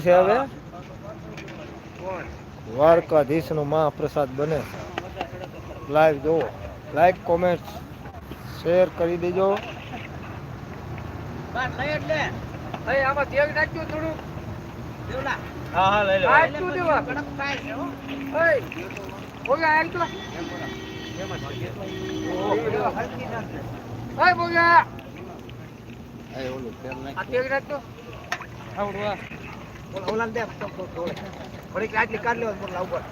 છે હવે? દ્વારકાધીશનો મહાપ્રસાદ બને. લાઈવ જુઓ. લાઈક કોમેન્ટ શેર કરી દેજો. આમાં તેલ નાખજો હા હા લઈ લો. નાખતું દેવા ઓય બોગા આલ તો ઓય બોગા આ તેલ નાખતો આવડું આ દે થોડીક આટલી કાઢ લેવા બોલા ઉપર.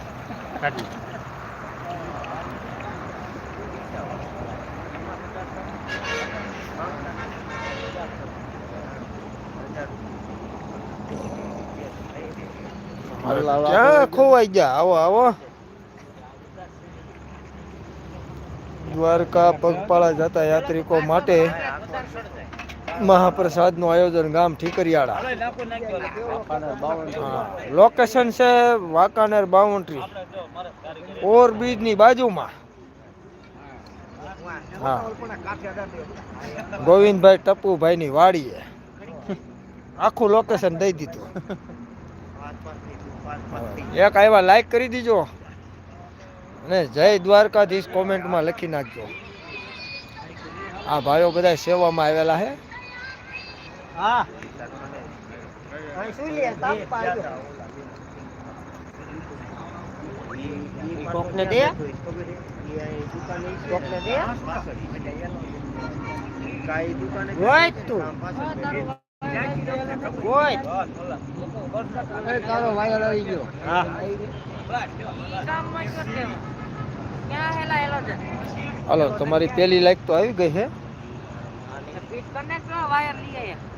કાઢી ખોવાઈ ગયા? આવો આવો. દ્વારકા પગપાળા જતા યાત્રિકો માટે મહાપ્રસાદનું આયોજન ગામ ઠીકરિયાળા. લોકેશન છે વાંકાનેર બાઉન્ડ્રી ઓવરબ્રિજની બાજુમાં. હા. ગોવિંદભાઈ ટપુભાઈની વાડીએ. આખું લોકેશન દઈ દીધું. એક આવ્યા લાઈક કરી દીજો. અને જય દ્વારકાધીશ કોમેન્ટમાં લખી નાખજો. આ ભાઈઓ બધા સેવામાં આવેલા છે હા કોકને દે કોકને દે હોય તું હોય તારો વાયર આવી ગયો હા હાલો તમારી પેલી લાઈક તો આવી ગઈ છે ચાલુ રાખતું ચાલો કે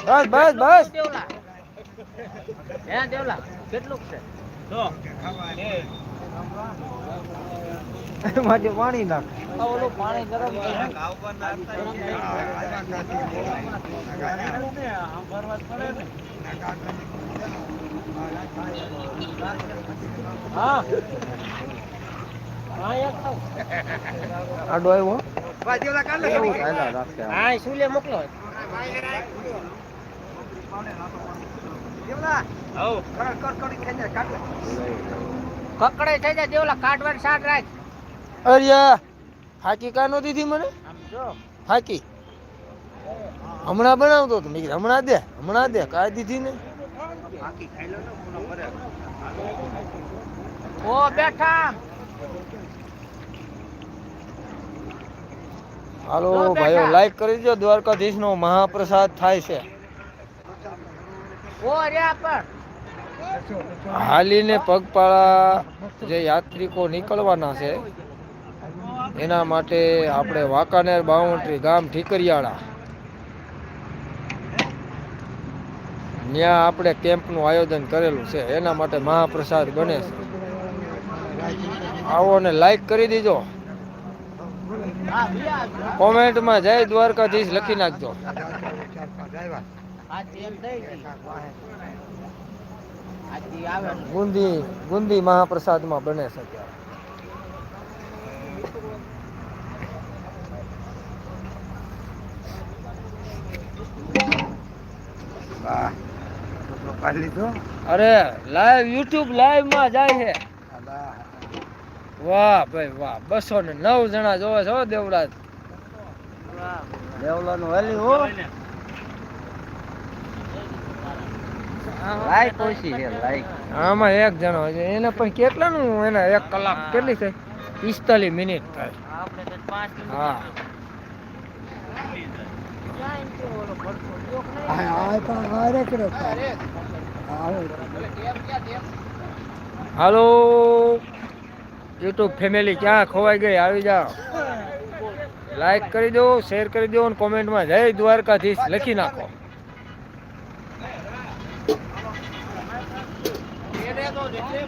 બસ બસ બસ. દેવલા હે દેવલા કેટલું છે પાણી નાખ. ઓલું પાણી ગરમ હા આડો આવ્યો કાઢ લે મોકલો. કકડે થઈ જાય દેવલા કાઢવાની સાટ રાખ. અરે હાકી કા નો દીધી મને? હાકી? હમણાં બનાવતો હતો. મેં હમણાં દે હમણાં દે કા દીધી ને. ઓ બેઠા. હાલો ભાઈઓ લાઈક કરી દો દ્વારકાધીશ નો મહાપ્રસાદ થાય છે. હાલીને પગપાળા જે યાત્રિકો નીકળવાના છે, એના માટે આપણે વાંકાનેર બાઉન્ડ્રી ગામ ઠીકરિયાળા. ત્યાં આપણે કેમ્પનું આયોજન કરેલું છે, એના માટે મહાપ્રસાદ છે. આવો ને લાઈક કરી દીજો. કોમેન્ટમાં જય દ્વારકાધીશ લખી નાખજો. આ તેલ દઈ દી આજી આવે ને. ગુંદી ગુંદી મહાપ્રસાદમાં બને છે ત્યારે અરે લાઈવ યુટ્યુબ લાઈવમાં જાય છે. વાહ ભાઈ વાહ બસો ને નવ જણા જોવે છે હો દેવરાજ. દેવલાનું વેલી હો. લાઈક ઓછી છે લાઈક આમાં એક જણો છે. એને પણ કેટલાનું એને એક કલાક કેટલી છે પિસ્તાલીસ મિનિટ થાય. હા. હાલો. યુટ્યુબ ફેમિલી ક્યાં ખોવાઈ ગઈ? આવી જાઓ. લાઈક કરી દો શેર કરી દો અને કોમેન્ટમાં જય દ્વારકાધીશ લખી નાખો.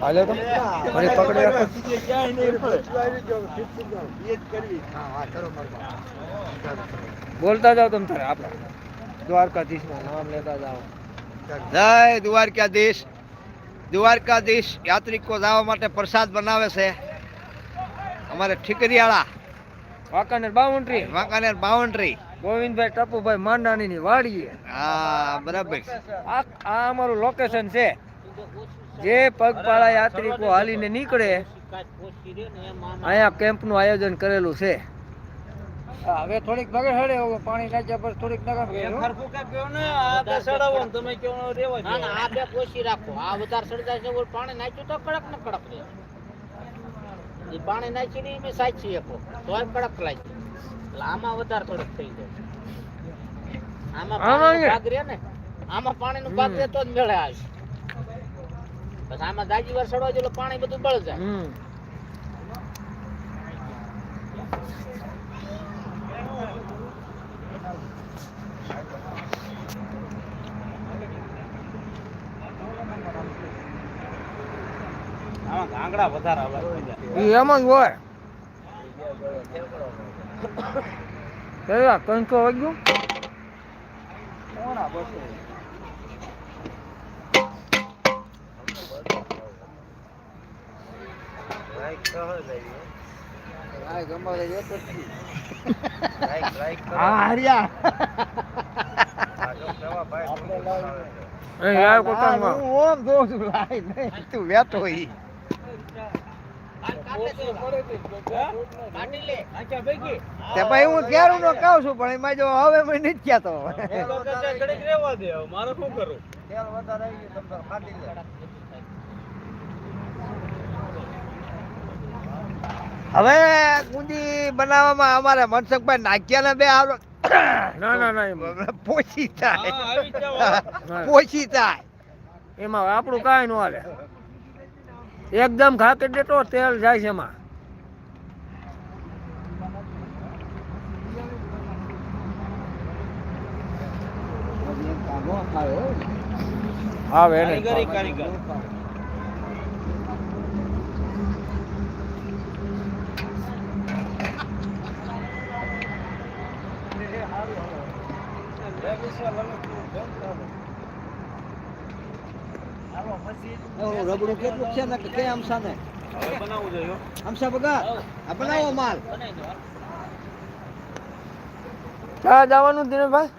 હાલે તો. ફરી પકડી રાખો. બોલતા જાઓ તમે તારે આપણે. દ્વારકાધીશનું નામ લેતા જાઓ. જય દ્વારકાધીશ. દ્વારકાધીશ યાત્રિકો જવા માટે પ્રસાદ બનાવે છે. અમારે ઠીકરીયાળા. વાંકાનેર બાઉન્ડ્રી વાંકાનેર બાઉન્ડ્રી ગોવિંદભાઈ ટપુભાઈ માંડાણીની વાડીએ. હા બરાબર આ આ અમારું લોકેશન છે. જે પગપાળા યાત્રિકો હાલીને નીકળે અહીંયા કેમ્પનું આયોજન કરેલું છે. હવે થોડીક નગર હડે પાણી નાખ્યા પર થોડીક નગર ના ના આ બે પોસી રાખો. આ વધારે સડતા છે પાણી નાખ્યું તો કડક ને કડક રહે. એ પાણી નાખી ને મેં સાચી શકો. તોય કડક લાગી. એટલે આમાં વધારે થોડક થઈ જાય. આમાં કે? ભાગ રહે ને આમાં પાણીનો ભાગ રહે તો જ મેળે આવે બસ આમાં દાજી વાર સડવા જેટલું પાણી બધું બળ જાય. આમાં ગાંગડા વધારે આવે એમ જ હોય. પેલા કંકો વાગ્યું? તું વેતો ઈ તે ભાઈ હું ક્યારું નો કહું છું પણ એમાં જો હવે મેં નથી કહેતો હવે ગુંદી બનાવવામાં અમારે મનસુખભાઈ નાખ્યા બે આવડો ના ના ના પોચી થાય હા, આવી જ જાવ. પોચી થાય એમાં આપણું કાંઈ ન હાલે. એકદમ ખાકર દેતો તેલ જાય છે એમાં. આવે કારીગરી કારીગર. રબડું કેટલું છે ને કે આમસા ને બનાવવું જોઈએ આમસા બગા? આ બનાવો માલ. ક્યાં જવાનું દિનેશભાઈ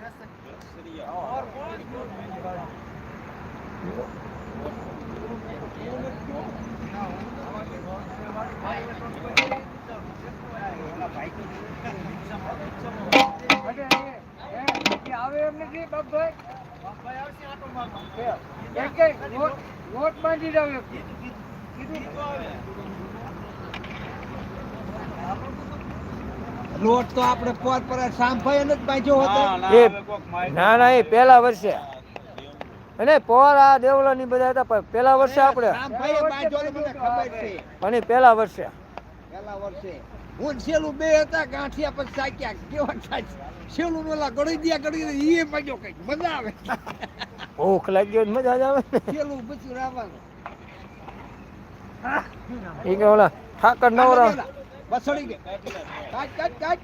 લોટ તો આપણે પોર પર સાંભાઈ જ બાંધ્યો હતો. ના, ના, એ- હવે ના ના એ પેલા વર્ષે. અને પોર આ દેવલા ની બધા હતા પણ પેલા વર્ષે આપણે. ખબર એ પેલા વર્ષે. પેલા વર્ષે. હું ને બે હતા ગાંઠિયા પછી સાક્યા. કેવા સાચ શેલું ઓલા ગળી દિયા ગળી દિયા, ઈ બાજુ કંઈક. મજા આવે. ભૂખ લાગી હોય મજા જ આવે શેલું બચ્યું રાવાનું. એ કે ઓલા ઠાકર નવરા. બસડી ગઈ કાટ કાટ કાટ.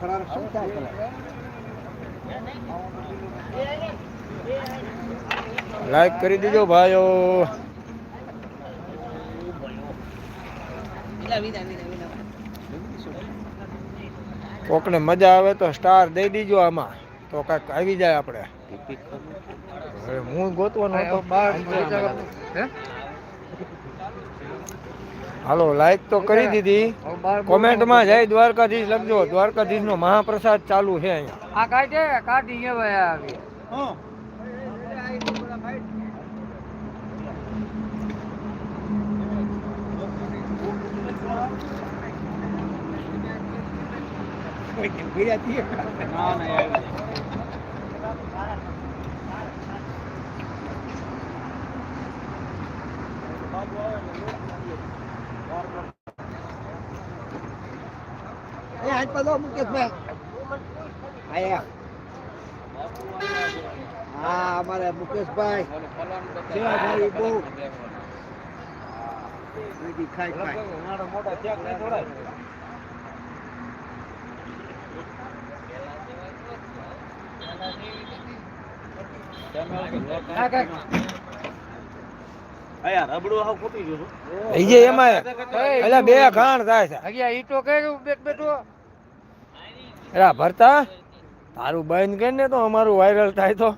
ખરાર શું થાય પેલા? લાઈક કરી દીજો ભાઈઓ. કોકને મજા આવે તો સ્ટાર દઈ દીજો આમાં. તો કાંઈક આવી જાય આપણે. હવે હું ગોતવાનો હતો. હાલો લાઈક તો કરી દીધી. કોમેન્ટમાં જય દ્વારકાધીશ લખજો. દ્વારકાધીશ નો મહાપ્રસાદ ચાલુ છે અહીંયા. આ કાઢે કાઢી ભાઈ આવી. ના ના એ આજ પાછો મુકેશભાઈ આયા. હા અમારે મુકેશભાઈ બહુ મોટા ચેક નહીં થોડાય હા યાર રબડું હાવ ખૂટી ગયું એ જે એમાં એટલે બે ખાણ થાય છે હગિયા ઈટો કઈ બેટ બેઠો એલા ભરતા? તારું બંધ કર ને તો અમારું વાયરલ થાય તો?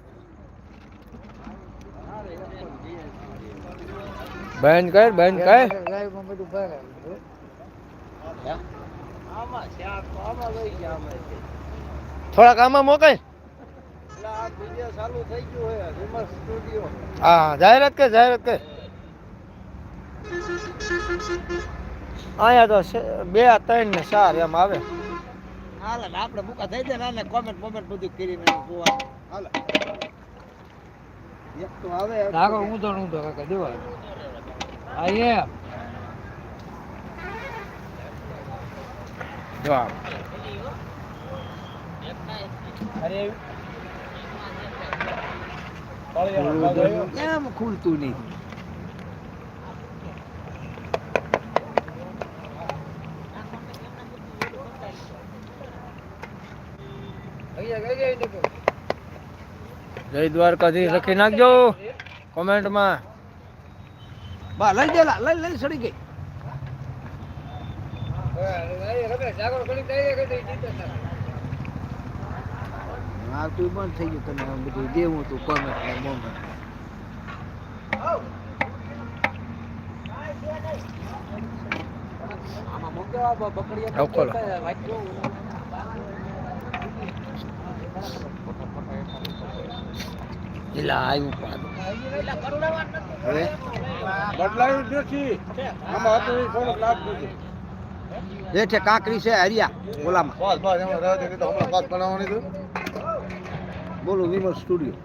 બંધ કર બંધ કર. થોડાક આમાં મોકલ. હા જાહેરાત કે જાહેરાત કે અહીંયા તો બે ત્રણ ને ચાર એમ આવે. હાલ આપણે મુકા થઈ જાય ને કોમેન્ટ કોમેન્ટ બધું કરીને જોવા હાલ. એક તો આવે નાગો ઊંધો ઊંધો કાકા દેવા. આ એમ જો અરે એમ ખુલતું નહીં જય દ્વારકાધીશ લખી નાખજો કોમેન્ટમાં. બા લઈ જાય લઈ લઈ સડી ગઈ. હા તું બંધ થઈ ગયું તમે આમ બધું દેવું તું કોમેન્ટ ને મોમેન્ટ બદલાયું જ નથી. હતું કાકરી છે હરિયા ઓલામાં. બસ બસ એમાં રહેવા દે તો હમણાં પાસ બનાવવાની તો બોલો વિમલ સ્ટુડિયો.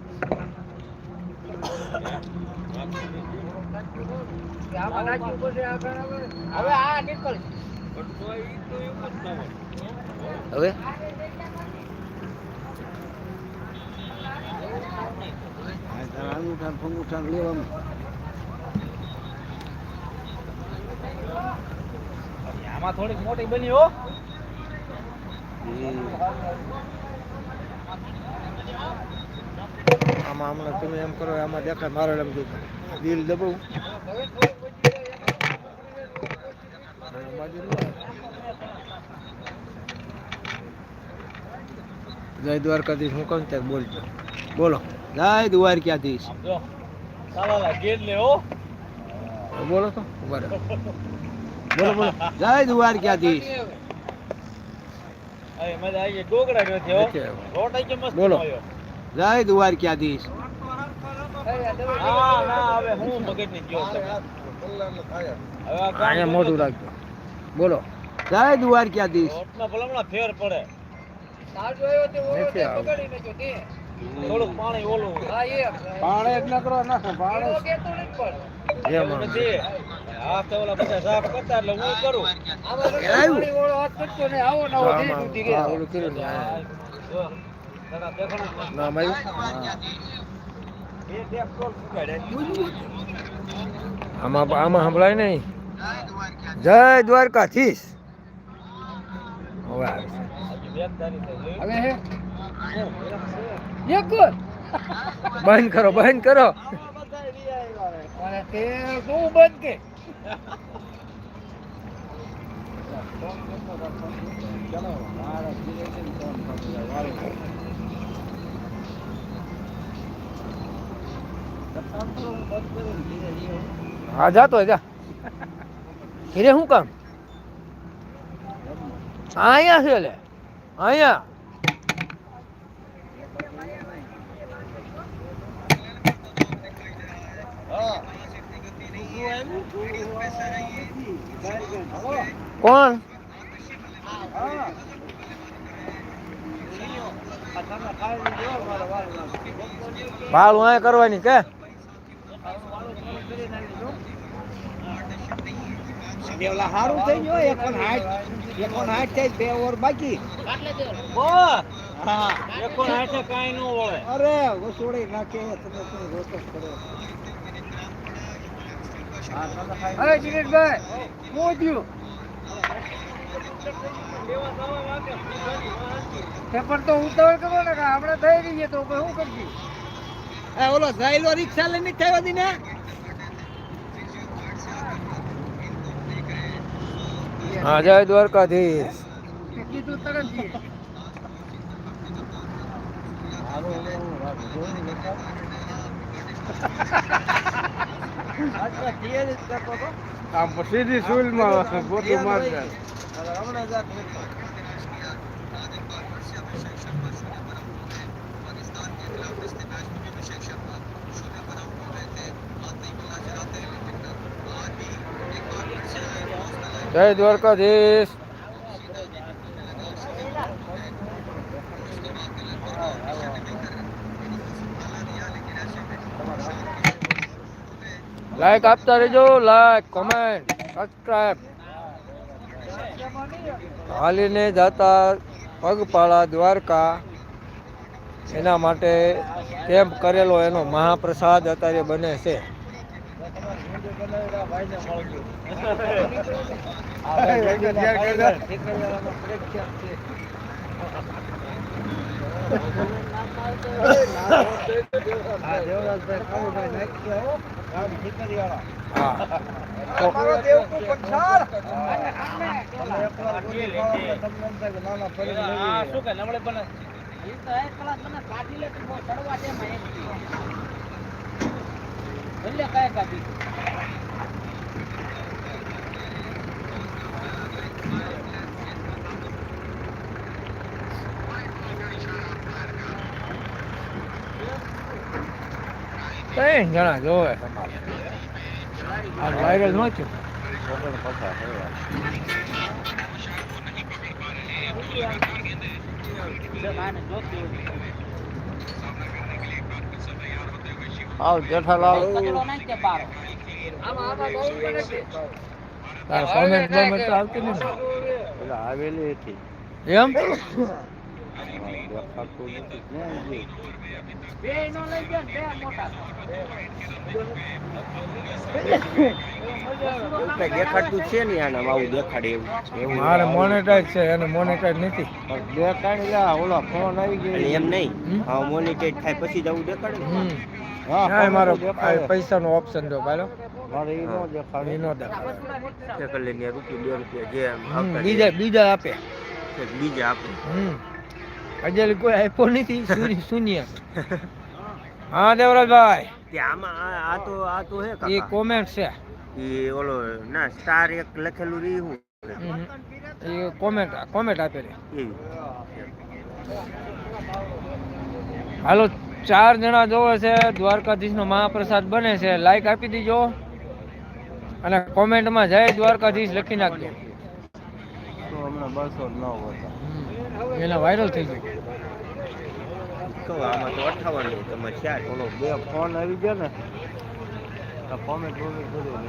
હવે? લેવાનું આમાં થોડીક મોટી બની હો. આમાં હમણાં તમે એમ કરો આમાં દેખાય મારો એમ જો દિલ દબાવું. જય દ્વારકાધીશ હું કહું ત્યાં બોલજો. બોલો. જય દ્વારકાધીશ. બોલો તો બરાબર બોલો બોલો. જય દ્વારકાધીશ. બોલો. જય દ્વારકાધીશ. હું મોઢું રાખજો. બોલો. જય દ્વારકાધીશ. ફેર પડે. થોડુંક પાણી ઓલું. પાણી જ ન કરો ના પાણે. નથી. આ તો ઓલા બધા સાફ કરતા એટલે હું કરું. હા, નામ આવ્યું. આમાં આમાં સંભળાય નહીં જય દ્વારકાધીશ હવે આવે છે. બંધ કરો બંધ કરો બંધ કે હા જાતો જા. હીરે, શું કામ? અહીંયા છે લે. અહીંયા. કોણ? ભાડું અહીંયા કરવાની કે? પેલા સારું થઈ ગયો એકોન હાઈટ થઈ બે ઓવર બાકી. કાટલે હા. એકોણ હાથે કાંઈ ન વળે અરે વસોડી નાખે તમે કોઈ રોક જ કરો અરે દિનેશભાઈ મોજ્યું તે પણ તો ઉતાવળ કરો ને આપડે આપણે થઈ રહીએ તો શું કરજી એ ઓલો જાયલો રિક્ષા લઈને થયો દી હા જય દ્વારકાધીશ. આ સીધી સુલમાં ગોતું મારતા જય દ્વારકાધીશ. લાઈક આપતા રહેજો લાઈક કોમેન્ટ સબસ્ક્રાઈબ હાલીને જતા પગપાળા દ્વારકા. એના માટે કેમ્પ કરેલો એનો મહાપ્રસાદ અત્યારે બને છે. કાઢી લે ચડવા દે કાઢી ત્રણ જણા જોવે તમારે આ વાયરલ ન થયું આને જોતી હોય. આવ જેઠાલાલ કોમેન્ટ કોમેન્ટ તો આવતી નહીં આવેલી હતી એમ નથી નો ને છે ને આના આવું દેખાડે એવું મારે મોનેટાઈઝ છે એને મોનેટાઈઝ નથી. દેખાડી જા ઓલો ફોન આવી ગયો એમ નહીં હા મોનિટેટ થાય પછી જવું દેખાડે હા મારો પૈસાનો ઓપ્શન જો બાલો મારે નો દેખાડે. એનો દેખાડે રૂપિયા બે રૂપિયા જે આમ હમ, આવતા બીજા બીજા આપે. બીજા આપે. હમ. અજય કોઈ આપ્યો નથી? શૂન્ય- શૂન્ય. હા દેવરાજભાઈ. આમાં આ તો આ તો હે એ કોમેન્ટ છે. એ ઓલો ના સ્ટાર એક લખેલું રહી હું. એ કોમેન્ટ કોમેન્ટ આપેલી હાલો ચાર જણા જોવે છે દ્વારકાધીશનો મહાપ્રસાદ બને છે. લાઈક આપી દીજો અને કોમેન્ટમાં જય દ્વારકાધીશ લખી નાખજો. તો હમણાં બસો નવ હતા. એના વાયરલ થઈ ગયું. આમાં તો અઠાવન તમે ચાર ઓલો બે ફોન આવી ગયા ને કોમેન્ટ વોમેન્ટ બધું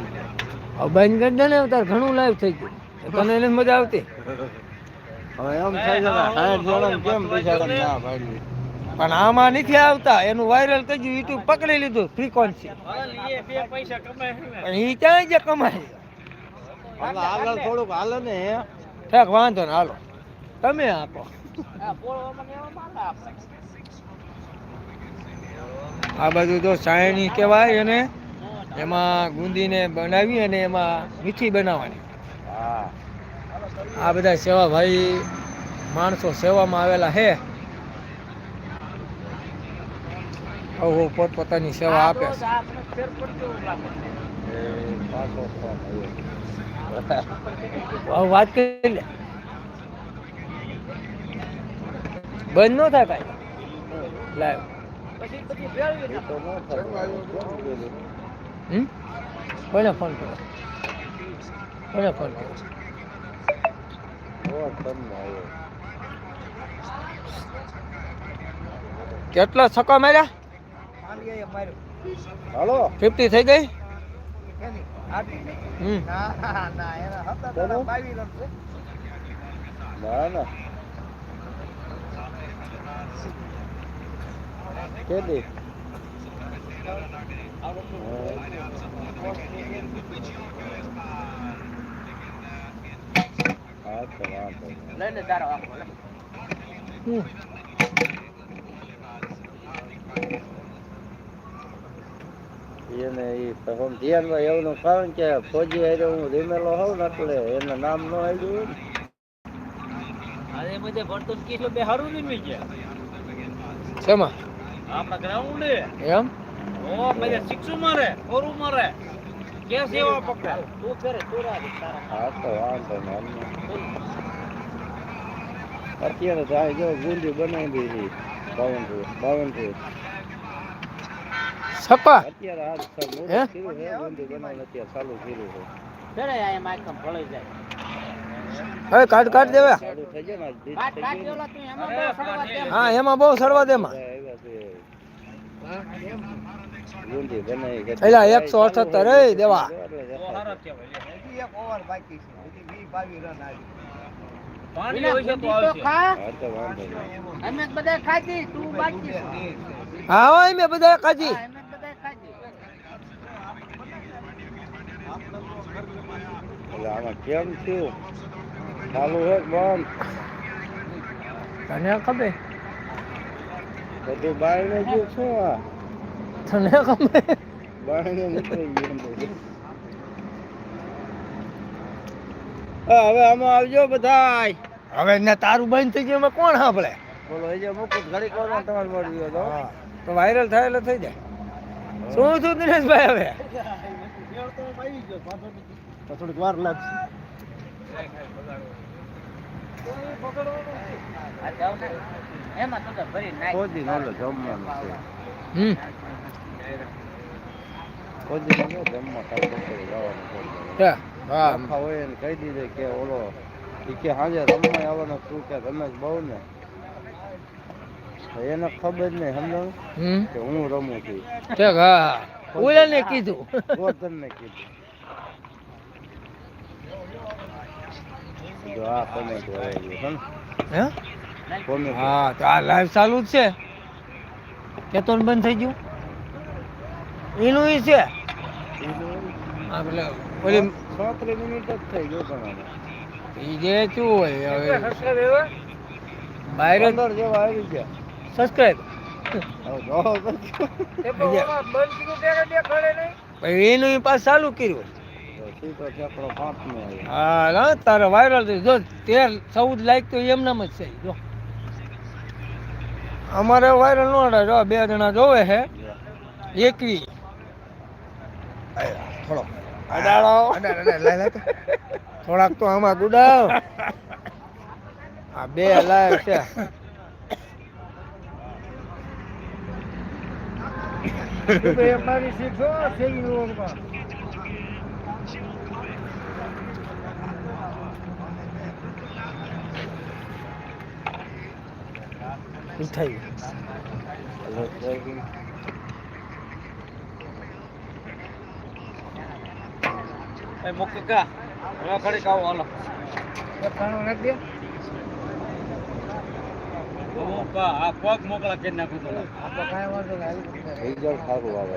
હવે બંધ કરી દે ને તાર ઘણું લાઈવ થઈ ગયું. તને એને મજા આવતી? હવે એમ થાય છે કે સાઠ કેમ પૈસા ના પાડવી પણ આમાં નથી આવતા. એનું વાયરલ થઈ ગયું યુટ્યુબ પકડી લીધું ફ્રીક્વન્સી બે પૈસા કમાય પણ એ ક્યાંય જે કમાય. આગળ થોડુંક હાલે ને ઠેક વાંધો ને હાલો. તમે આપો. આ બધું તો સાયણી કહેવાય અને એમાં ગુંદીને બનાવી અને એમાં મીઠી બનાવવાની. આ બધા સેવાભાઈ માણસો સેવામાં આવેલા છે હવ પોત પોતપોતાની સેવા આપે વાત છે આપણે ફેર પડતો એવું લાગે. એ પાછો ફોન આવ્યો હવે વાત કરી લે બંધ ન થાય કાંઈ લાઈવ ન? હમ? કોને ફોન કર્યો? કોને ફોન કરો ફોન તમને આવ્યો કેટલા છક્કા માર્યા? હાલો. ફિફ્ટી થઈ ગઈ? હમ. ચલો. ના ના. કેદી. લઈને તારો આખો. એને ઈ પણ ધ્યાનમાં એવું કારણ કે ફોજી હારે હું રીમેલો હોઉં ને એટલે એને નામ ન આવ્યું અરે બધે ભણતો ને બે સારું રમી ગયા શેમાં આપણા ગ્રાઉન્ડ એમ? ઓ મજા સિક્સુ મારે ઓરુ મારે કે સેવા પકડે? તું કરે તું રાજી તારા હા તો વાંધો નહીં અત્યારે જાય જો ગુંડી બનાવી દીધી બાવનથી બાવનથી છક્કા અત્યારે આજ હે? મોડું કર્યું ગુંડી બનાવીને અત્યારે ચાલુ કર્યું છે. ચડે આ માઈકમ ભળી જાય. હવે કાઢ કાઢ દેવા હા એમાં બહુ સડવા દેમાં બધા એલા, 178 એ દેવા. એટલે બહુ દેખાય. સારો કહેવાય પાણી વિના હોય છે તો ગુંડી તો આવશે. ખા હા તો વાંધો નહીં અમે બધા ખાધી તું બાકી છે. હા હોય મેં બધા કાજી હા, અમે બધા ખાધી એટલે આમાં કેમ થયું? ચાલુ છે કે બંધ? તને ખબર? બધું બાયણે ગયું શું આ. તને ખબર? બાયણે નીકળી ગયું. હા, હવે આમાં આવજો બધા હવે ને તારું બંધ થઈ ગયું એમાં કોણ સાંભળે? બોલો એ જે મુકુટ ઘડી કરવા તમારે મળી ગયો તો. હા, તો વાયરલ થાય એટલે થઈ જાય. શું શું દિનેશભાઈ હવે? તો થોડીક વાર લાગશે. નોલો જમવાનું છે. નોલો જમવા બપોરે જવાનું હોય એને કહી દીધે કે ઓલો કે સાંજે રમવા આવવાનો શું કે રમેશ બહુ ને. એને ખબર નહીં સમજણ? હમ. કે હું રમું છું. કીધું. તમને કીધું. જો આ કોમેન્ટ વળેલી છે ને હે? હા તો આ લાઈવ ચાલુ જ છે. કેતોન બંધ થઈ ગયું? એનું ઈ છે? હા એટલે ઓલી છત્રીસ મિનિટ જ થઈ ગયો પણ એ જે શું હોય હવે બહાર જેવા આવી ગયા. સબસ્ક્રાઇબ હવે એનું ઈ પાછું ચાલુ કર્યું સીધો ઠેકડો પાંચમો આવ્યો હા ના તારે વાયરલ થઈ જો તેર ચૌદ લાઈક તો એમનામ જ છે. જો. અમારે વાયરલ નો અડાય. જો બે જણા જોવે છે. એકવી. થોડો. અડાડો. થોડાક તો આમાં ગુડાવ. આ બે લાઈવ છે. મીઠાઈ એટલે થઈ ગયું. એ મુક કા. હવે કાવ હાલો. મોકા આ પગ મોકલા કરી નાખું તો રિઝલ્ટ સારું આવે.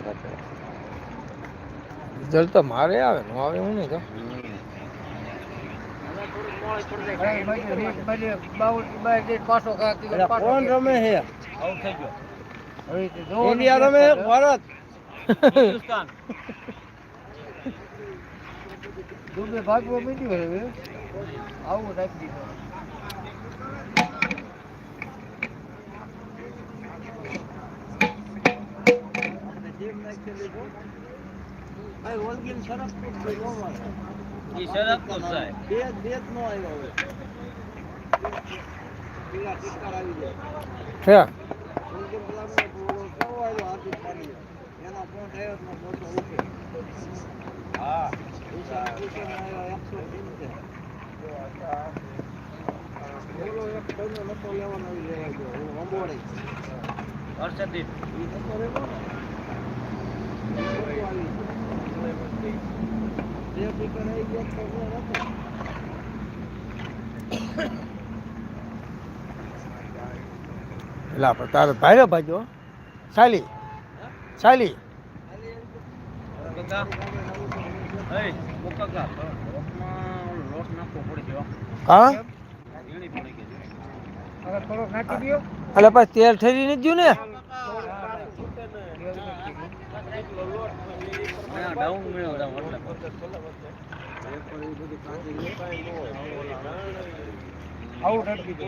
રિઝલ્ટ તો મારે આવે નો આવે હું નહીં તો. કોણ રમે છે ઇન્ડિયા રમે છે કે ભારત હિન્દુસ્તાન આવું રાખી દીધું ભાઈ ઓલગીન સરસ છે, થાય બે નો આવ્યો હવે. પીળા ટીકાર આવી જાય. છે ગુલાબનો પૂરો કેવો આવ્યો હાથી પાડી. એનો પોઈન્ટ આવ્યો તો મોટો. હા ઈશાન કિશન આવ્યો એકસો પંચોતેર. ઓલો એક કોઈનો નતો લેવાનો આવી લેવા ગયો. ઓલો અંબોડી. હર્ષદીપ ઈ નતો લેવો ને. આવી એટલે આપણે તારે ભાઈરો ભાજો ચાલી ચાલી હો. એટલે પછી તેલ ઠરી નથી ગયું ને? હા, ડાઉન મળ્યો ડાઉન એટલે આવું નાખી દો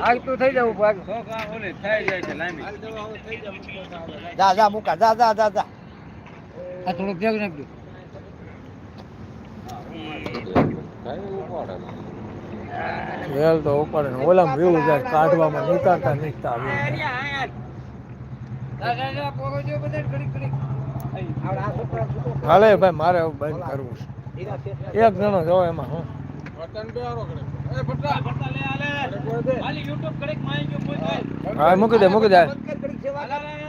આગ તો થઈ જવું ભાગ છોકરા ઓલી થઈ જાય છે લાંબી જા જા મુકા જા જા જા જા આ થોડોક તેલ નાખી તેલ તો ઉપર ને ઓલામાં વેવું જાય કાઢવામાં નીકળતા નીકળતા જાય. હાલે ભાઈ મારે બંધ કરવું છે. એક જણો જો એમાં હું. હા મૂકી દે મૂકી દે.